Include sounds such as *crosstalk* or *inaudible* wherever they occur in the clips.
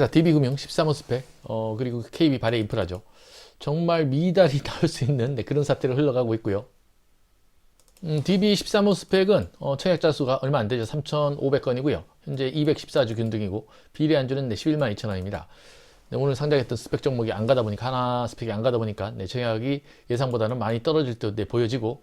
자, DB금융 13호 스펙, 어, 그리고 KB 발해 인프라죠. 정말 미달이 *laughs* 나올 수 있는 네, 그런 사태로 흘러가고 있고요. 음, DB 13호 스펙은 어, 청약자 수가 얼마 안 되죠. 3,500건이고요. 현재 214주 균등이고 비례 안주는 네, 11만 2천 원입니다. 네, 오늘 상장했던 스펙 종목이 안 가다 보니까 하나 스펙이 안 가다 보니까 네, 청약이 예상보다는 많이 떨어질 듯 네, 보여지고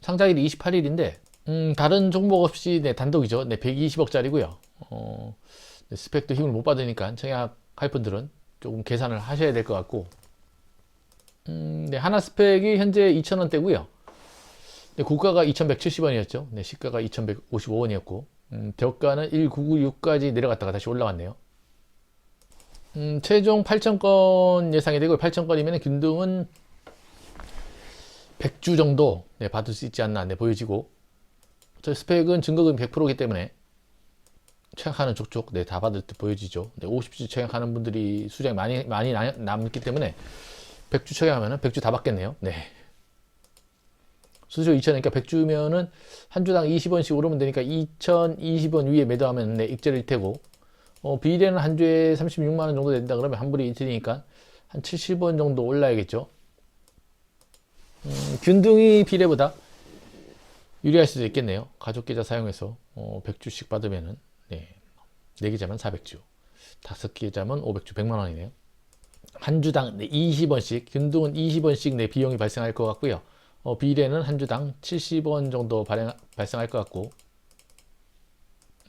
상장일이 28일인데 음, 다른 종목 없이 네, 단독이죠. 네, 120억짜리고요. 어, 네, 스펙도 힘을 못 받으니까 청약 할 분들은 조금 계산을 하셔야 될 것 같고 음, 네, 하나 스펙이 현재 2,000원대고요. 네, 고가가 2,170원이었죠. 네, 시가가 2,155원이었고 음, 저가는 1,996까지 내려갔다가 다시 올라왔네요. 음, 최종 8,000건 예상이 되고 8,000건이면 균등은 100주 정도 네, 받을 수 있지 않나 네, 보여지고 저 스펙은 증거금 100%이기 때문에 청약하는 족족 네, 다 받을 듯 보여지죠. 네, 50주 청약하는 분들이 수량이 많이 많이 나- 남기 때문에 100주 청약하면은 100주 다 받겠네요. 네. 수수료 2,000원이니까 100주면은 한 주당 20원씩 오르면 되니까 2,020원 위에 매도하면 네, 익절일 테고 어, 비례는 한 주에 36만 원 정도 된다 그러면 한 불이 이틀이니까 한 70원 정도 올라야겠죠. 음, 균등이 비례보다 유리할 수도 있겠네요. 가족 계좌 사용해서 어, 100주씩 받으면은 네, 4계좌면 400주, 5계좌면 500주 100만 원이네요. 한 주당 네, 20원씩, 균등은 20원씩 내 비용이 발생할 것 같고요. 어, 비례는 한 주당 70원 정도 발행, 발생할 것 같고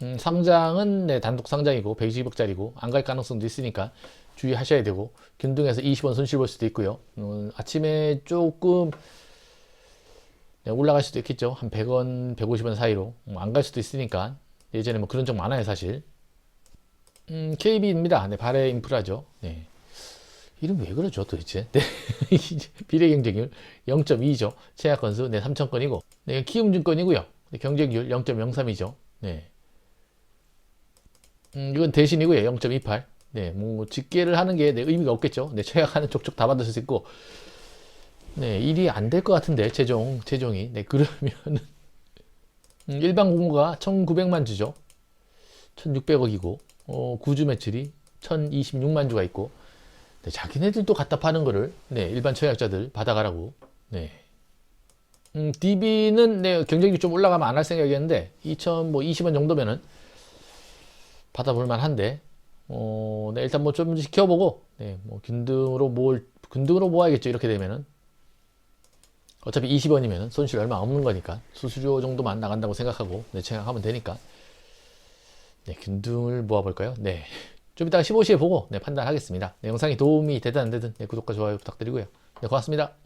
음, 상장은 네, 단독 상장이고 120억짜리고 안 갈 가능성도 있으니까 주의하셔야 되고 균등해서 20원 손실 볼 수도 있고요. 음, 아침에 조금 네, 올라갈 수도 있겠죠. 한 100원, 150원 사이로 음, 안갈 수도 있으니까 예전에 뭐 그런 적 많아요, 사실. 음, KB입니다. 네, 발해 인프라죠. 네. 이름 왜 그러죠, 도대체? 네. *laughs* 비례 경쟁률 0.2죠. 채약 건수 네, 3,000건이고, 네, 키움증권이고요. 네, 경쟁률 0.03이죠. 네. 음, 이건 대신이고요. 0.28. 네, 뭐 직계를 하는 게 네, 의미가 없겠죠. 네, 채약하는 족족 다 받을 수 있고, 네, 일이 안 될 것 같은데 최종 최종이. 네, 그러면은 음, 일반 공모가 1,900만 주죠. 1,600억이고, 어, 구주 매출이 1,026만 주가 있고, 네, 자기네들도 갖다 파는 거를 네, 일반 청약자들 받아가라고. 네. 음, DB는 네, 경쟁률 좀 올라가면 안 할 생각이었는데 2,020원 정도면은 받아볼 만한데 어, 네, 일단 뭐 좀 지켜보고 네, 뭐 균등으로 뭘 균등으로 모아야겠죠. 이렇게 되면은 어차피 20원이면 손실 얼마 없는 거니까 수수료 정도만 나간다고 생각하고 네, 생각하면 되니까 네, 균등을 모아볼까요? 네. 좀 이따가 15시에 보고 네, 판단하겠습니다. 네, 영상이 도움이 되든 안 되든 네, 구독과 좋아요 부탁드리고요. 네, 고맙습니다.